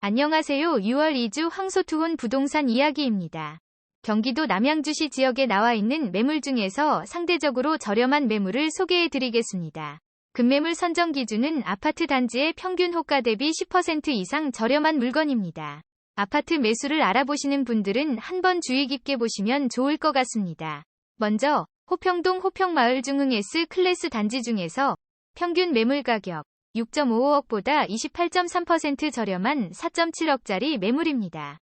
안녕하세요. 6월 2주 황소투혼 부동산 이야기입니다. 경기도 남양주시 지역에 나와 있는 매물 중에서 상대적으로 저렴한 매물을 소개해 드리겠습니다. 급매물 선정 기준은 아파트 단지의 평균 호가 대비 10% 이상 저렴한 물건입니다. 아파트 매수를 알아보시는 분들은 한번 주의 깊게 보시면 좋을 것 같습니다. 먼저 호평동 호평마을 중흥 S 클래스 단지 중에서 평균 매물 가격 6.55억보다 28.3% 저렴한 4.7억짜리 매물입니다.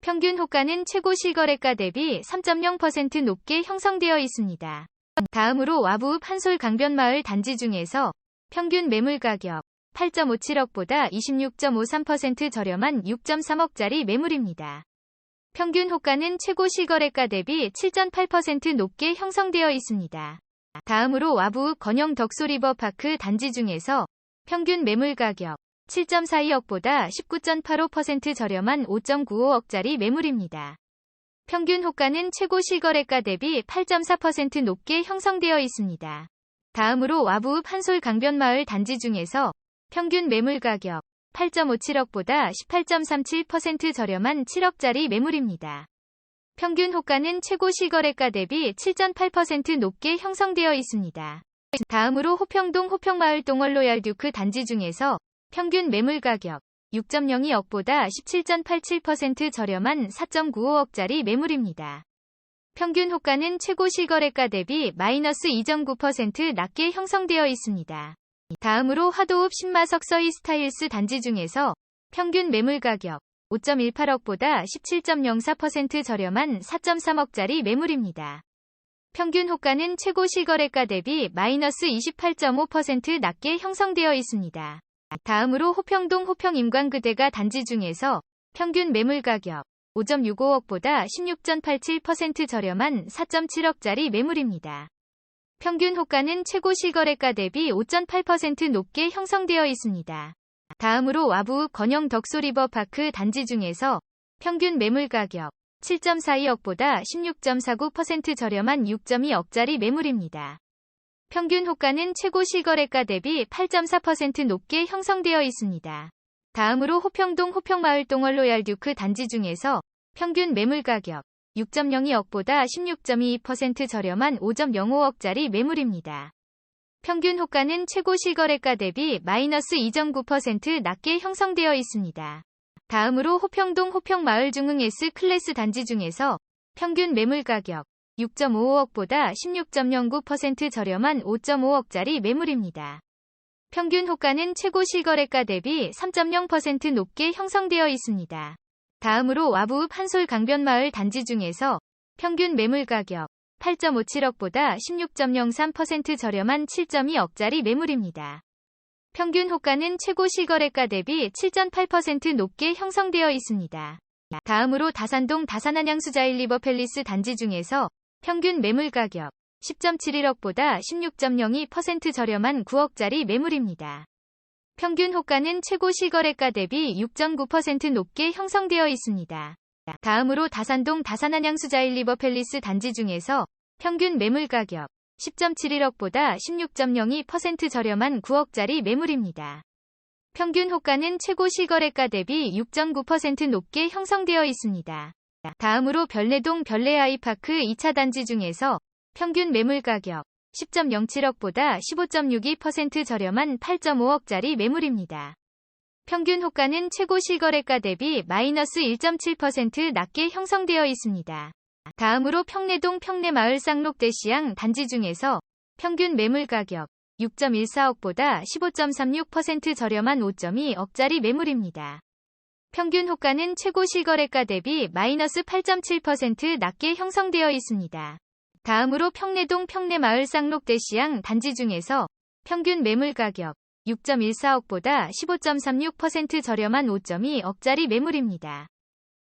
평균 호가는 최고 실거래가 대비 3.0% 높게 형성되어 있습니다. 다음으로 와부읍 한솔 강변마을 단지 중에서 평균 매물 가격 8.57억보다 26.53% 저렴한 6.3억짜리 매물입니다. 평균 호가는 최고 실거래가 대비 7.8% 높게 형성되어 있습니다. 다음으로 와부읍 건영 덕소리버파크 단지 중에서 평균 매물 가격 7.42억보다 19.85% 저렴한 5.95억짜리 매물입니다. 평균 호가는 최고 실거래가 대비 8.4% 높게 형성되어 있습니다. 다음으로 와부읍 한솔 강변마을 단지 중에서 평균 매물 가격 8.57억보다 18.37% 저렴한 7억짜리 매물입니다. 평균 호가는 최고 실거래가 대비 7.8% 높게 형성되어 있습니다. 다음으로 호평동 호평마을 동월로얄 듀크 단지 중에서 평균 매물 가격 6.02억보다 17.87% 저렴한 4.95억짜리 매물입니다. 평균 호가는 최고 실거래가 대비 마이너스 2.9% 낮게 형성되어 있습니다. 다음으로 화도읍 신마석 서희 스타일스 단지 중에서 평균 매물 가격 5.18억보다 17.04% 저렴한 4.3억짜리 매물입니다. 평균 호가는 최고 실거래가 대비 마이너스 28.5% 낮게 형성되어 있습니다. 다음으로 호평동 호평 임관그대가 단지 중에서 평균 매물 가격 5.65억보다 16.87% 저렴한 4.7억짜리 매물입니다. 평균 호가는 최고 실거래가 대비 5.8% 높게 형성되어 있습니다. 다음으로 와부읍 건영 덕소리버파크 단지 중에서 평균 매물 가격 7.42억보다 16.49% 저렴한 6.2억짜리 매물입니다. 평균 호가는 최고 실거래가 대비 8.4% 높게 형성되어 있습니다. 다음으로 호평동 호평마을 동월 로얄 듀크 단지 중에서 평균 매물 가격 6.02억보다 16.22% 저렴한 5.05억짜리 매물입니다. 평균 호가는 최고 실거래가 대비 마이너스 2.9% 낮게 형성되어 있습니다. 다음으로 호평동 호평마을 중흥 S 클래스 단지 중에서 평균 매물 가격 6.55억보다 16.09% 저렴한 5.5억짜리 매물입니다. 평균 호가는 최고 실거래가 대비 3.0% 높게 형성되어 있습니다. 다음으로 와부읍 한솔 강변마을 단지 중에서 평균 매물 가격 8.57억보다 16.03% 저렴한 7.2억짜리 매물입니다. 평균 호가는 최고 실거래가 대비 7.8% 높게 형성되어 있습니다. 다음으로 다산동 다산안양수자일 리버팰리스 단지 중에서 평균 매물 가격 10.71억보다 16.02% 저렴한 9억짜리 매물입니다. 평균 호가는 최고 실거래가 대비 6.9% 높게 형성되어 있습니다. 다음으로 다산동 다산안양수자일 리버팰리스 단지 중에서 평균 매물 가격 10.71억보다 16.02% 저렴한 9억짜리 매물입니다. 평균 호가는 최고 실거래가 대비 6.9% 높게 형성되어 있습니다. 다음으로 별내동 별내아이파크 2차 단지 중에서 평균 매물 가격 10.07억보다 15.62% 저렴한 8.5억짜리 매물입니다. 평균 호가는 최고 실거래가 대비 마이너스 1.7% 낮게 형성되어 있습니다. 다음으로 평내동 평내마을 쌍록대시양 단지 중에서 평균 매물 가격 6.14억보다 15.36% 저렴한 5.2억짜리 매물입니다. 평균 호가는 최고 실거래가 대비 마이너스 8.7% 낮게 형성되어 있습니다. 다음으로 평내동 평내마을 쌍록대시양 단지 중에서 평균 매물 가격 6.14억보다 15.36% 저렴한 5.2억짜리 매물입니다.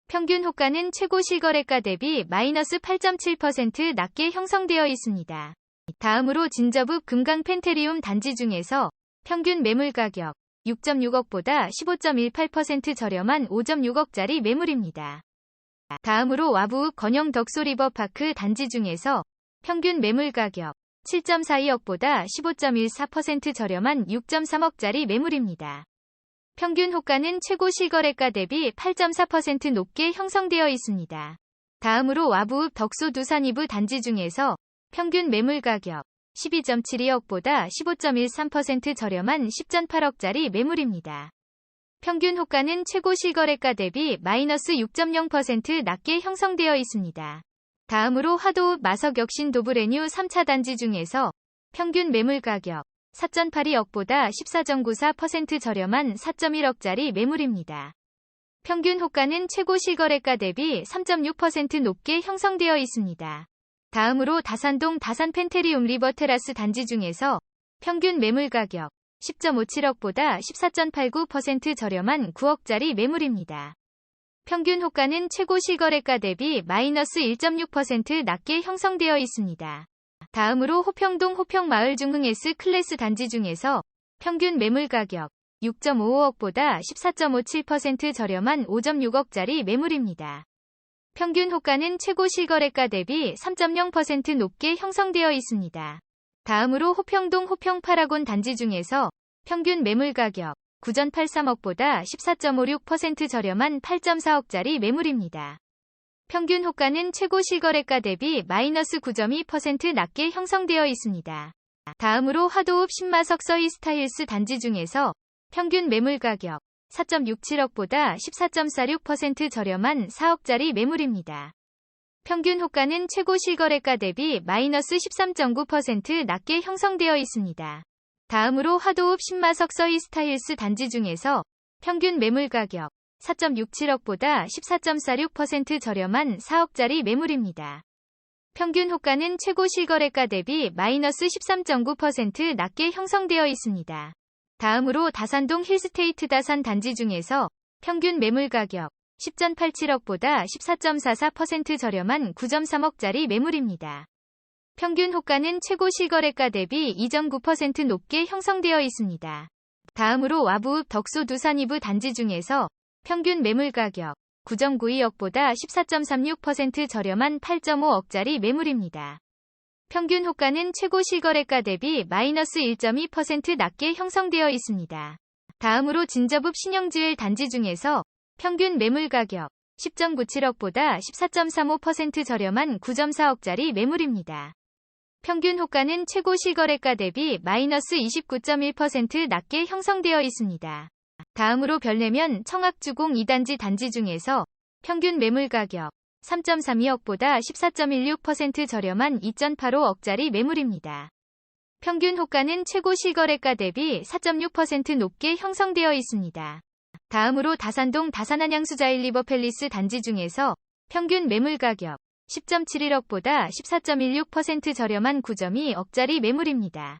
평균 호가는 최고 실거래가 대비 마이너스 8.7% 낮게 형성되어 있습니다. 다음으로 진저북 금강 펜테리움 단지 중에서 평균 매물 가격 6.6억보다 15.18% 저렴한 5.6억짜리 매물입니다. 다음으로 와부읍 건영 덕소리버파크 단지 중에서 평균 매물 가격 7.42억보다 15.14% 저렴한 6.3억짜리 매물입니다. 평균 호가는 최고 실거래가 대비 8.4% 높게 형성되어 있습니다. 다음으로 와부읍 덕소 두산이부 단지 중에서 평균 매물 가격 12.72억보다 15.13% 저렴한 10.8억짜리 매물입니다. 평균 호가는 최고 실거래가 대비 마이너스 6.0% 낮게 형성되어 있습니다. 다음으로 화도읍 마석역신 도브레뉴 3차 단지 중에서 평균 매물 가격 4.82억보다 14.94% 저렴한 4.1억짜리 매물입니다. 평균 호가는 최고 실거래가 대비 3.6% 높게 형성되어 있습니다. 다음으로 다산동 다산 펜테리움 리버 테라스 단지 중에서 평균 매물 가격 10.57억보다 14.89% 저렴한 9억짜리 매물입니다. 평균 호가는 최고 실거래가 대비 마이너스 1.6% 낮게 형성되어 있습니다. 다음으로 호평동 호평마을 중흥 S 클래스 단지 중에서 평균 매물 가격 6.55억보다 14.57% 저렴한 5.6억짜리 매물입니다. 평균 호가는 최고 실거래가 대비 3.0% 높게 형성되어 있습니다. 다음으로 호평동 호평 파라곤 단지 중에서 평균 매물 가격 9.83억보다 14.56% 저렴한 8.4억짜리 매물입니다. 평균 호가는 최고 실거래가 대비 마이너스 9.2% 낮게 형성되어 있습니다. 다음으로 화도읍 신마석 서이스타일스 단지 중에서 평균 매물 가격 4.67억보다 14.46% 저렴한 4억짜리 매물입니다. 평균 호가는 최고 실거래가 대비 마이너스 13.9% 낮게 형성되어 있습니다. 다음으로 화도읍 신마석 서이스타일스 단지 중에서 평균 매물 가격 4.67억보다 14.46% 저렴한 4억짜리 매물입니다. 평균 호가는 최고 실거래가 대비 마이너스 13.9% 낮게 형성되어 있습니다. 다음으로 다산동 힐스테이트 다산 단지 중에서 평균 매물 가격 10.87억보다 14.44% 저렴한 9.3억짜리 매물입니다. 평균 호가는 최고 실거래가 대비 2.9% 높게 형성되어 있습니다. 다음으로 와부읍 덕소 두산이부 단지 중에서 평균 매물 가격 9.92억보다 14.36% 저렴한 8.5억짜리 매물입니다. 평균 호가는 최고 실거래가 대비 마이너스 1.2% 낮게 형성되어 있습니다. 다음으로 진접읍 신영지을 단지 중에서 평균 매물 가격 10.97억보다 14.35% 저렴한 9.4억짜리 매물입니다. 평균 호가는 최고 실거래가 대비 마이너스 29.1% 낮게 형성되어 있습니다. 다음으로 별내면 청학주공 2단지 단지 중에서 평균 매물 가격 3.32억보다 14.16% 저렴한 2.85억짜리 매물입니다. 평균 호가는 최고 실거래가 대비 4.6% 높게 형성되어 있습니다. 다음으로 다산동 다산안양수자일 리버팰리스 단지 중에서 평균 매물 가격 10.71억보다 14.16% 저렴한 9.2억짜리 매물입니다.